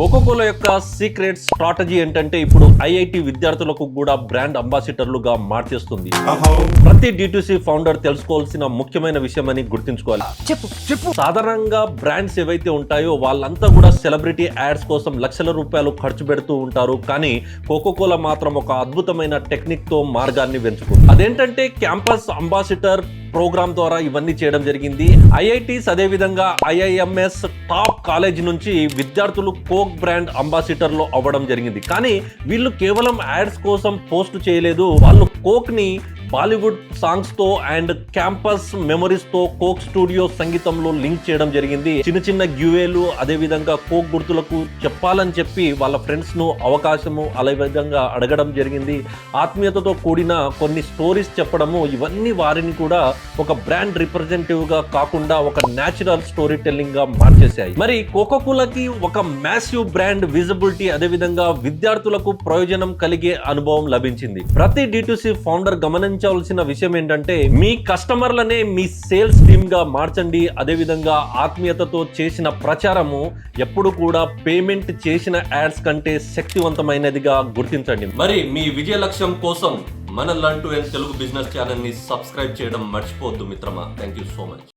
Coca Cola యొక్క secret strategy ఏంటంటే ఇప్పుడు ఐఐటి విద్యార్థులకు కూడా బ్రాండ్ అంబాసిడర్లుగా మార్చేస్తుంది. ప్రతి డిటిసి ఫౌండర్ తెలుసుకోవాల్సిన ముఖ్యమైన విషయం అని గుర్తుంచుకోవాలి. చెప్పు చెప్పు. సాధారణంగా బ్రాండ్స్ ఏవైతే ఉంటాయో వాళ్ళంతా కూడా సెలబ్రిటీ యాడ్స్ కోసం లక్షల రూపాయలు ఖర్చు పెడుతూ ఉంటారు. కానీ కోకోకోలా మాత్రం ఒక అద్భుతమైన టెక్నిక్తో మార్గాన్ని వెంచుకుంది. అదేంటంటే క్యాంపస్ అంబాసిడర్ ప్రోగ్రామ్ ద్వారా ఇవన్నీ చేయడం జరిగింది. ఐఐటీస్ అదేవిధంగా ఐఐఎంఎస్ టాప్ కాలేజ్ నుంచి విద్యార్థులు కోక్ బ్రాండ్ అంబాసిడర్లో అవ్వడం జరిగింది. కానీ వీళ్ళు కేవలం యాడ్స్ కోసం పోస్ట్ చేయలేదు. వాళ్ళు కోక్ని బాలీవుడ్ సాంగ్స్తో అండ్ క్యాంపస్ మెమరీస్తో కోక్ స్టూడియో సంగీతంలో లింక్ చేయడం జరిగింది. చిన్న చిన్న గ్యూవేలు అదేవిధంగా కోక్ గుర్తులకు చెప్పాలని చెప్పి వాళ్ళ ఫ్రెండ్స్ను అవకాశము అదే విధంగా అడగడం జరిగింది. ఆత్మీయతతో కూడిన కొన్ని స్టోరీస్ చెప్పడము ఇవన్నీ వారిని కూడా ఒక బ్రాండ్ రిప్రజెంటేటివ్గా కాకుండా ఒక న్యాచురల్ స్టోరీ టెల్లింగ్గా మార్చేశాయి. మరి కోకోకులకి ఒక మ్యాసివ్ బ్రాండ్ విజిబిలిటీ అదే విధంగా విద్యార్థులకు ప్రయోజనం కలిగే అనుభవం లభించింది. ప్రతి డిటిసి ఫౌండర్ ఆలోచించవలసిన విషయం ఏంటంటే మీ కస్టమర్లనే మీ సేల్స్ టీమ్గా మార్చండి. అదేవిధంగా ఆత్మీయతతో చేసిన ప్రచారము ఎప్పుడు కూడా పేమెంట్ చేసిన యాడ్స్ కంటే శక్తివంతమైనదిగా గుర్తించండి. మరి మీ విజయ లక్ష్యం కోసం మన లంటూ తెలుగు బిజినెస్ ఛానల్ని సబ్స్క్రైబ్ చేయడం మర్చిపోవద్దు మిత్రమా. Thank you so much